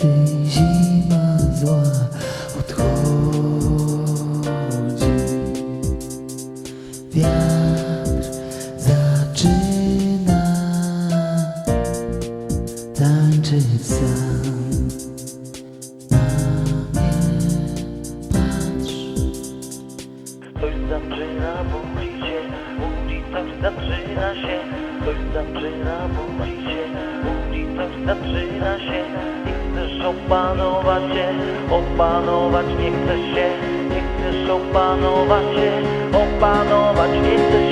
Kiedy zima zła odchodzi Wiatr zaczyna tańczyć sam. Na mnie patrz. Coś zaczyna budzić się, coś zaczyna się, coś zaczyna budzić się, coś zaczyna się. Nie chcesz opanować się, opanować nie chcesz się, nie chcesz opanować się, opanować nie chcesz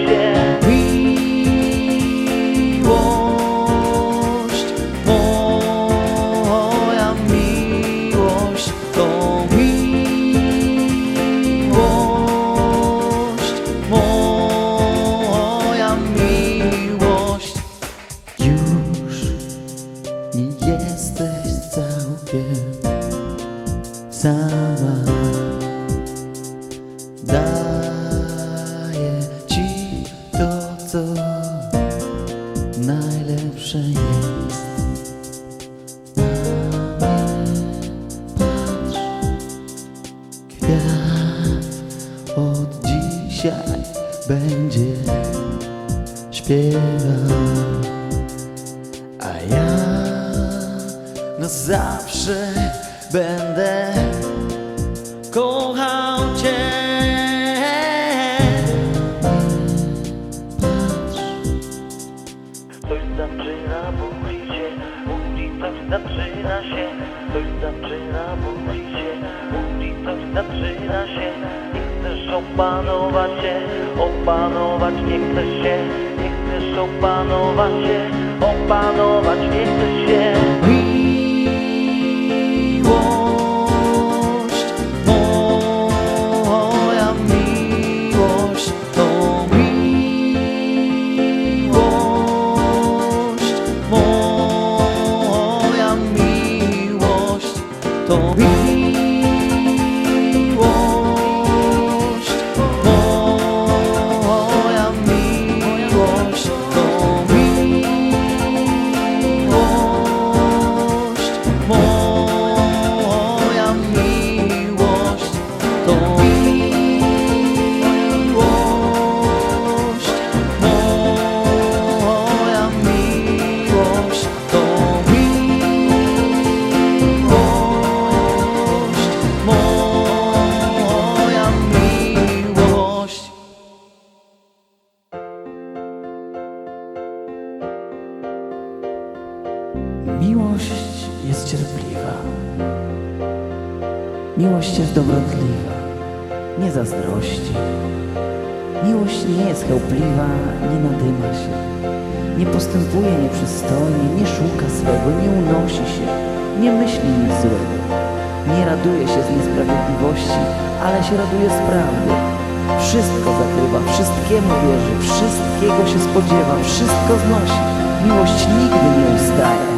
dzisiaj będzie śpiewał, a ja na zawsze będę kochał Cię. Coś zaczyna budzić się, zaczyna się, coś zaczyna się. Opanować się, opanować nie chcesz się, nie chcesz opanować się, opanować nie chcesz się. Miłość jest dobrotliwa, nie zazdrości. Miłość nie jest chełpliwa, nie nadyma się. Nie postępuje nieprzystojnie, nie szuka swego, nie unosi się, nie myśli nic złego. Nie raduje się z niesprawiedliwości, ale się raduje z prawdy. Wszystko zakrywa, wszystkiemu wierzy, wszystkiego się spodziewa, wszystko znosi. Miłość nigdy nie ustaje.